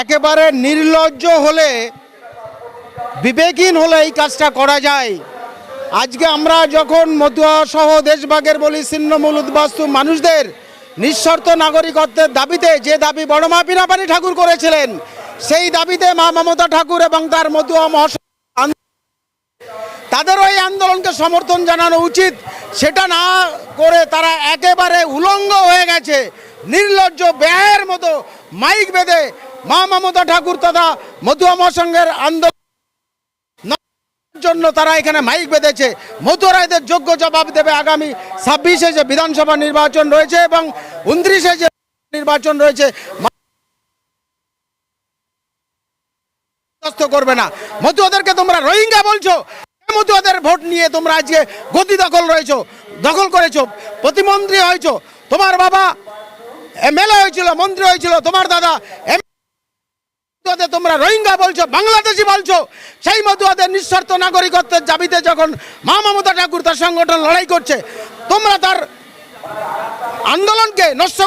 একেবারে নির্লজ্জ হলে, বিবেকহীন হলে এই কাজটা করা যায়। আজকে আমরা যখন মতুয়া সহ দেশভাগের বলি ছিন্নমূল উদ্বাস্তু মানুষদের, নিঃশর্ত নাগরিকত্বের দাবিতে যে দাবি বড় মা পিনাপানি ঠাকুর করেছিলেন, সেই দাবিতে মা মমতা ঠাকুর এবং তার মতুয়া মহাশয় তাদেরও এই আন্দোলনকে সমর্থন জানানো উচিত। সেটা না করে তারা একেবারে উলঙ্গ হয়ে গেছে। নির্লজ্জ ব্যয়ের মতো মাইক বেঁধে মা মমতা ঠাকুর তথা মতুয়া মহাসংঘের আন্দোলন জন্য তারা এখানে মাইক বেঁধেছে। মতুয়ারা এদের যোগ্য জবাব দেবে আগামী ছাব্বিশে যে বিধানসভা নির্বাচন রয়েছে এবং উনত্রিশে যে নির্বাচন রয়েছে করবে না। মতুয়াদেরকে তোমরা রোহিঙ্গা বলছো। মতুয়াদের ভোট নিয়ে তোমরা আজকে গতি দখল রয়েছো, দখল করেছ, প্রতিমন্ত্রী হয়েছো। তোমার বাবা এমএলএ হয়েছিল, মন্ত্রী হয়েছিল, তোমার দাদা তোমরা রোহিঙ্গা বলছো, বাংলাদেশি বলছো, সেই মতুয়াদের নিঃস্বার্থ নাগরিকত্বের দাবিতে যখন মা মমতা ঠাকুর তার সংগঠন লড়াই করছে, তোমরা তার আন্দোলনকে নষ্ট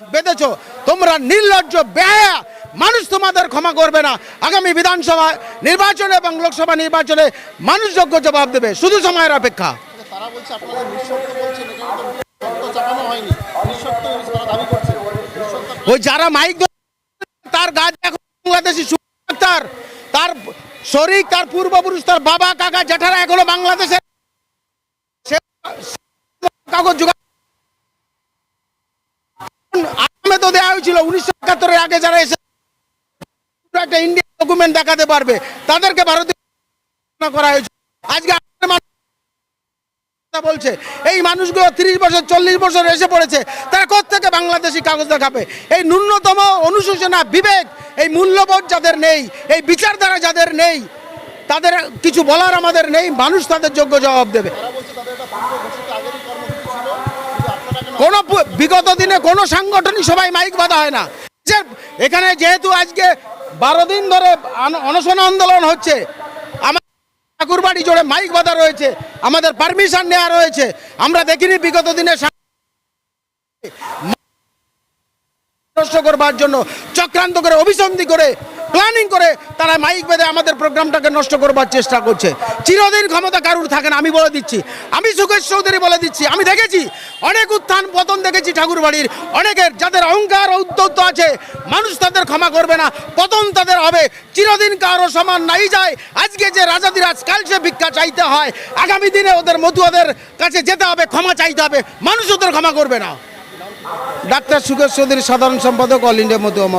বেঁধেছো, তোমরা নির্লজ্জ ব্যয়া মানুষ তোমাদের ক্ষমা করবে না। আগামী বিধানসভা নির্বাচনে এবং লোকসভা নির্বাচনে মানুষ যোগ্য জবাব দেবে, শুধু সময়ের অপেক্ষা। ওই যারা মাইক তার গাছ এখন বাংলাদেশি তার তার পূর্বপুরুষ, তার বাবা, কাকা বাংলাদেশে দেওয়া হয়েছিল, উনিশশো একাত্তরের আগে যারা এসে একটা ইন্ডিয়ান ডকুমেন্ট দেখাতে পারবে, তাদেরকে ভারতীয় করা হয়েছে। আজকে বলছে, এই মানুষগুলো তিরিশ বছর, চল্লিশ বছর এসে পড়েছে, তারা কোথেকে বাংলাদেশি কাগজ দেখাবে? এই ন্যূনতম অনুশোচনা বিবেক, এই মূল্যবোধ যাদের নেই, এই বিচারধারা যাদের নেই, তাদের কিছু বলার আমাদের নেই, মানুষ তাদের যোগ্য জবাব দেবে। কেন বিগত দিনে কোনো সাংগঠনিক সবাই মাইক বাঁধা হয় না। এখানে যেহেতু আজকে বারো দিন ধরে অনশন আন্দোলন হচ্ছে ঠাকুরবাড়ি জোড়ে মাইক বাঁধা রয়েছে, আমাদের পারমিশন নেওয়া রয়েছে। আমরা দেখিনি বিগত দিনে করবার জন্য, চক্রান্ত করে, অভিসন্ধি করে প্ল্যানিং করে তারা মাইক বেঁধে আমাদের প্রোগ্রামটাকে নষ্ট করবার চেষ্টা করছে। চিরদিন ক্ষমতা কারুর থাকে না, আমি বলে দিচ্ছি। আমি সুকেশ চৌধুরী বলে দিচ্ছি, আমি দেখেছি, অনেক উত্থান পতন দেখেছি ঠাকুরবাড়ির, অনেকের, যাদের অহংকার ও আছে। মানুষ তাদের ক্ষমা করবে না, পতন তাদের হবে। চিরদিন কারও সমান নাই যায়। আজকে যে রাজাদিরাজ কাল সে ভিক্ষা চাইতে হয়, আগামী দিনে ওদের মতুয়াদের কাছে যেতে হবে, ক্ষমা চাইতে হবে। মানুষ ওদের ক্ষমা করবে না। ডাক্তার সুকেশ চৌধুরী সাধারণ সম্পাদক, অল ইন্ডিয়া মহাসংঘ।